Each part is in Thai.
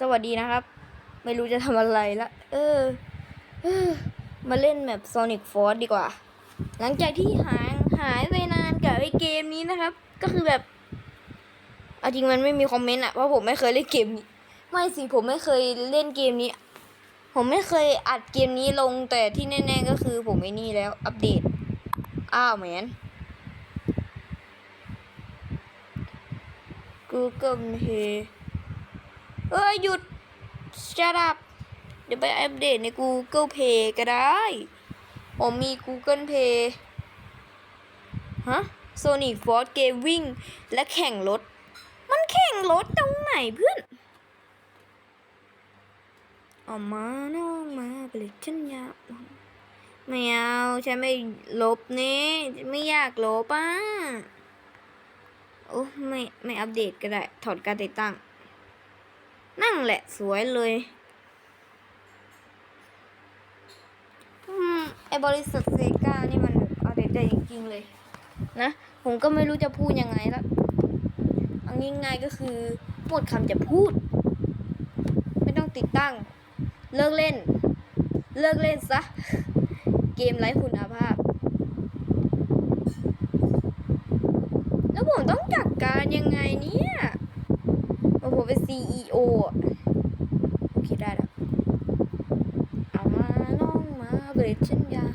สวัสดีนะครับ ไม่รู้จะทำอะไรละเอออ มาเล่นแบบ Sonic Force ดีกว่า หลังจากที่หายหายไปนานกับไอ้เกมนี้นะครับ ก็คือแบบเอาจริงมันไม่มีคอมเมนต์อะเพราะผมไม่เคยเล่นเกมนี้ ไม่สิผมไม่เคยเล่นเกมนี้ ผมไม่เคยอัดเกมนี้ลงแต่ที่แน่ๆก็คือผมไอ้นี่แล้ว อัปเดต อ้าวแมน Google Play เอ้ยหยุด shut up เดี๋ยวไปอัปเดตใน Google Play ก็ได้ ผมมี Google Play ฮะ Sonic Force Gaming และแข่งรถ มันแข่งรถตรงไหนเพื่อนออกมาน้องมาไปเลยฉันอยากไม่เอาฉันไม่ลบนี่ไม่อยากลบอะโอ้ไม่ไม่อัปเดตก็ได้ ถอดการติดตั้ง นั่งแหละสวยเลยอืมไอบริษัทเซกานี่มันแบบอัปเดตได้จริงๆเลย นะ ผมก็ไม่รู้จะพูดยังไงละเอาง่ายๆก็คือหมดคำจะพูด ไม่ต้องติดตั้ง เลิกเล่น เลิกเล่นซะ เกมไร้คุณภาพ แล้วผมต้องจัดการยังไงเนี่ยว่าผม เป็น CEO อะโอเคได้แล้วเอามาน้องมาเบรกฉันยา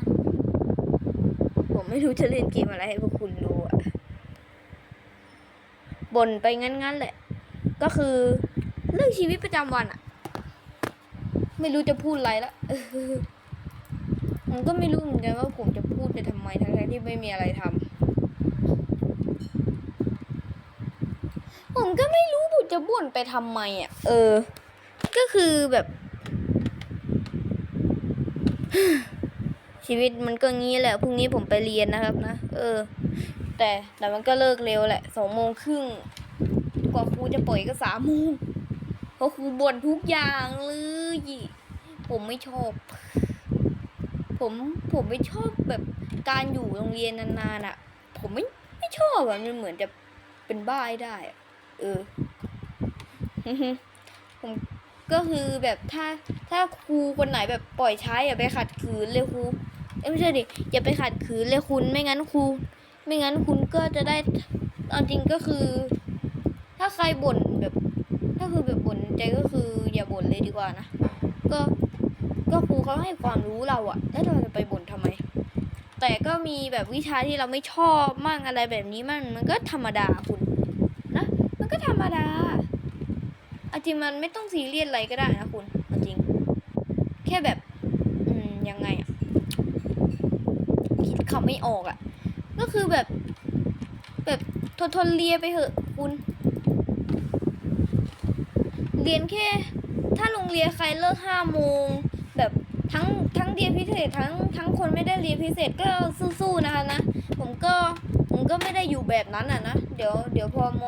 ผมไม่รู้จะเล่นเกมอะไรให้พวกคุณดูอะบ่นไปงั้นๆแหละ ก็คือเรื่องชีวิตประจำวันอะไม่รู้จะพูดอะไรละผมก็ไม่รู้เหมือนกันว่าผมจะพูดไปทำไมทั้งๆที่ไม่มีอะไรทำ ผมก็ไม่รู้ผมจะบ่นไปทำไมอะ เออ ก็คือแบบ ชีวิตมันก็งี้แหละ พรุ่งนี้ผมไปเรียนนะครับนะ เออ แต่แต่มันก็เลิกเร็วแหละสองโมงครึ่งกว่าครูจะปล่อยก็สามโมงเพราะครูบ่นทุกอย่างเลยผมไม่ชอบ ผมผมไม่ชอบแบบการอยู่โรงเรียนนานๆอะ ผมไม่ไม่ชอบอะมันเหมือนจะเป็นบ้าให้ได้อะ เออผมก็คือแบบถ้าถ้าครูคนไหนแบบปล่อยใช้อย่าไปขัดขืนเลยครูเอ้ไม่ใช่ดิอย่าไปขัดขืนเลยคุณไม่งั้นครูไม่งั้นคุณก็จะได้เอาจริงก็คือ ถ้าใครบ่นแบบ ถ้าคือแบบบ่นใจก็คืออย่าบ่นเลยดีกว่านะก็ก็ครูเขาให้ความรู้เราอะแล้วเราจะไปบ่นทำไม แต่ก็มีแบบวิชาที่เราไม่ชอบมั่งอะไรแบบนี้มั่งมันก็ธรรมดาคุณ ก็ธรรมดาอาจริงมันไม่ต้องซีเรียสอะไรก็ได้นะคุณอาจริง แค่แบบ อืมยังไงอะคิดคำไม่ออกอะก็คือแบบ แบบทนทนเรียนไปเถอะคุณ เรียนแค่ ถ้าโรงเรียนใครเลิกห้าโมงแบบทั้งทั้งเรียนพิเศษทั้งทั้งคนไม่ได้เรียนพิเศษก็สู้ๆนะคะนะ ผมก็ผมก็ไม่ได้อยู่แบบนั้นอะนะ เดี๋ยวเดี๋ยวพอม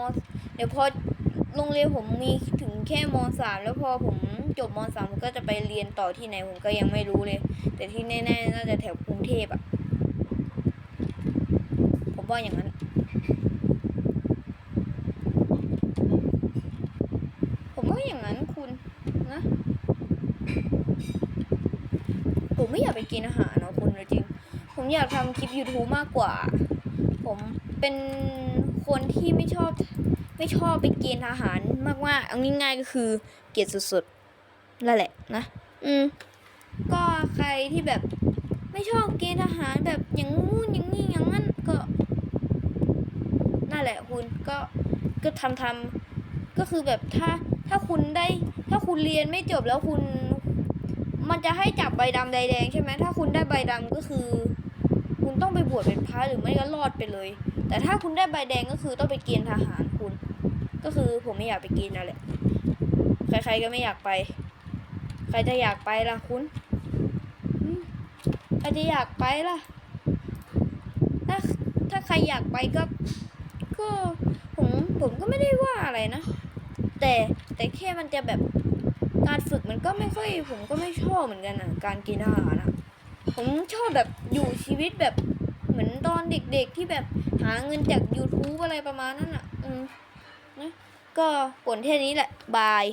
ดี๋ยวพอโรงเรียนผมมีถึงแค่มสามแล้วพอผมจบมสามผมก็จะไปเรียนต่อที่ไหนผมก็ยังไม่รู้เลย แต่ที่แน่ๆน่าจะแถวกรุงเทพอะผมว่าอย่างนั้นผมว่าอย่างนั้นคุณนะผมไม่อยากไปกินอาหารนะคุณจริง ผมอยากทำคลิป YouTube มากกว่า ผมเป็น คนที่ไม่ชอบไม่ชอบไปเกณฑ์ทหารมากๆเอาง่ายๆก็คือเกลียดสุดๆนั่นแหละนะ อืม ก็ใครที่แบบไม่ชอบเกณฑ์ทหารแบบอย่างงู้นอย่างนี้อย่างนั้นก็นั่นแหละคุณก็ก็ทำทำก็คือแบบถ้าถ้าคุณได้ ถ้าคุณเรียนไม่จบแล้วคุณ มันจะให้จับใบดำใบแดงใช่ไหมถ้าคุณได้ใบดำก็คือ คุณต้องไปบวชเป็นพระหรือไม่ก็รอดไปเลย แต่ถ้าคุณได้ใบแดงก็คือต้องไปเกณฑ์ทหารคุณ ก็คือผมไม่อยากไปเกณฑ์นั่นแหละ ใครๆก็ไม่อยากไป ใครจะอยากไปล่ะคุณใครจะอยากไปล่ะ ถ้าถ้าใครอยากไปก็ก็ผมผมก็ไม่ได้ว่าอะไรนะ แต่แต่แค่มันจะแบบการฝึกมันก็ไม่ค่อยผมก็ไม่ชอบเหมือนกันอะ การกินอาหารอะ ผมชอบแบบอยู่ชีวิตแบบเหมือนตอนเด็กๆที่แบบหาเงินจาก YouTube อะไรประมาณนั้นอะ อืมนะก็ผลแค่นี้แหละ บาย